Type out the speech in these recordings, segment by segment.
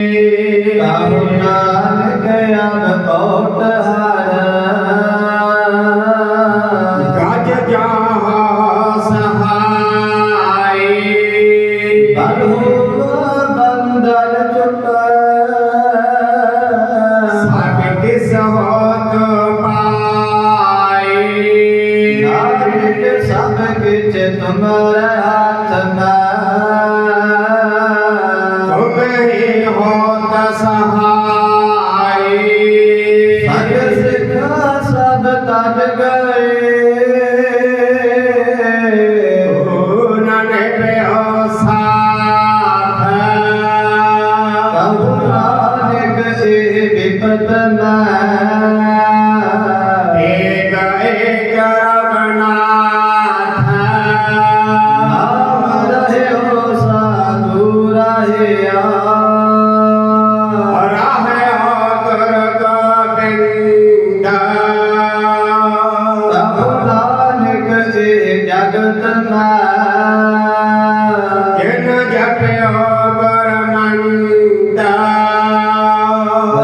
ਕਾਹੂ ਨਾਨਕ ਅਬ ਕੋਟ ਹਰ। ਗਜ ਜਾਹ ਸਹਾਈ ਬਰਹੂ ਬੰਦਨ ਚੁਟੈ। ਸਭ ਕਿਸ ਹੋਤ ਪਾਈ ਨਾਨਕ ਸਭ ਕਿਛ ਤੁਮਰੇ ਹੱਥ ਮੈਂ ਤੁਮ ਸਹਾਈ। ਸਗ ਸਿੱਖਾ ਸਭ ਤਜ ਗਏ। ਨਾਨਕ ਪਿਓ ਸਾਥ। ਕਹੂ ਨਾਨਕ ਇਹ ਵਿਪਤ ਨਾ ਏਕ ਏਕ ਰਗਨਾਥ ਨਾਮ ਰਹਿਓ ਸਾਧੂ ਰਹਿਆ।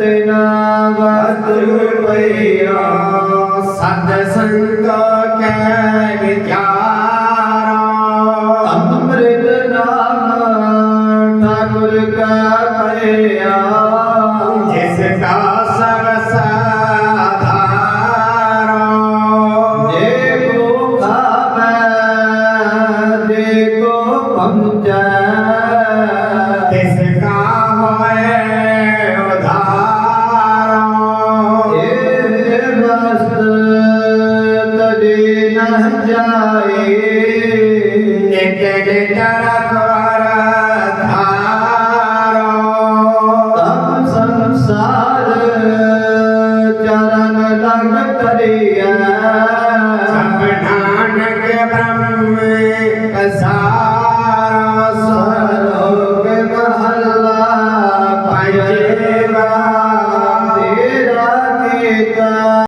ਥਾਨ ਵਿਦ ਤਿਨਾ ਵਸਤੂ ਪਈਆ। ਸਤ ਸੰਗ ਕੈ ਵਿਚਾਰੋ ਅੰਮ੍ਰਿਤ ਨਾਮ ਠਾਕੁਰ ਕਾ ਨਮ ਜਾਏ ਨਿਕਟ ਤਰਖਵਾਰ ਧਾਰੋ ਤਮ ਸੰਸਾਰ ਚਰਨ ਲਗ ਤਰਿਆ ਸਭ ਨਾਨਕ ਬ੍ਰਹਮ